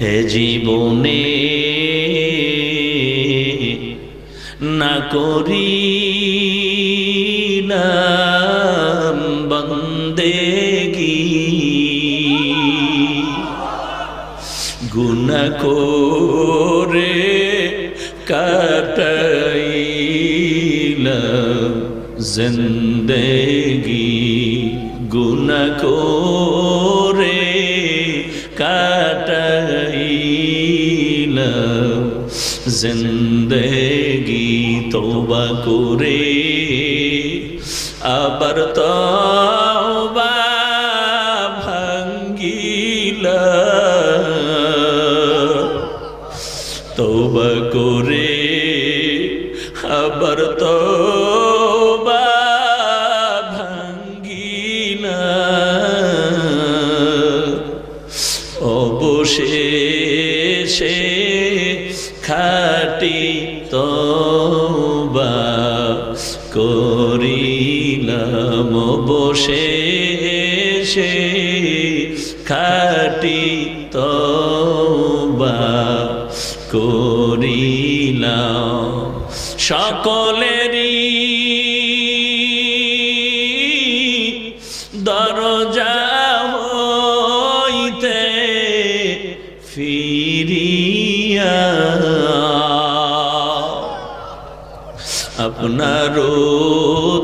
এ জীবনে না করি বন্দেগি গুণ করে কাটাইল জিন্দেগি গুণ করে কাটাইল জিন্দেগি তোবা করে আবার তবা ভাঙ্গিল তোবা করে আবার তবা অবশেষে খাটি তবা করিলাম। অবশেষে খাটি তবা করিলাম। সকলেরই ফিরিয়া। আপনারও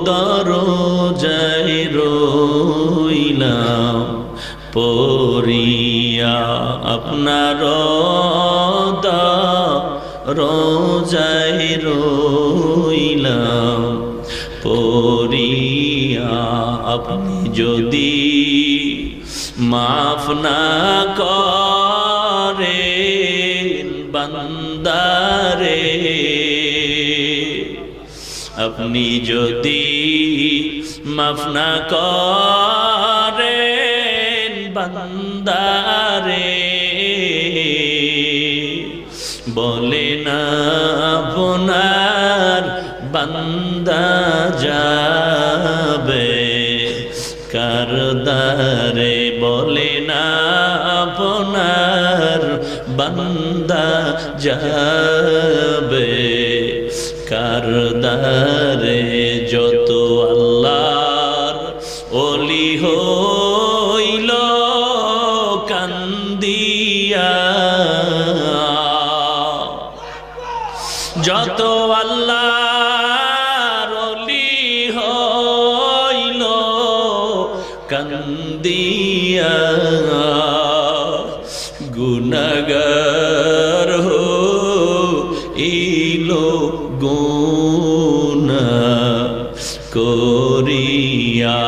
দরজায় রইলাম পরিয়া আপনার রোজায় রইলাম পরিয়া আপনি যদি মাফ না করে বান্দারে, আপনি যদি মাফ না করেন বলে না আপনার বান্দা যাবে, কারদারে বলে না আপনার বান্দা যাবে কারদারে যত আল্লাহর অলি হইল কান্দিয়া। যত আল্লাহর অলি হইল কান্দিয়া। গুণাগার ইলো গুণা করিয়া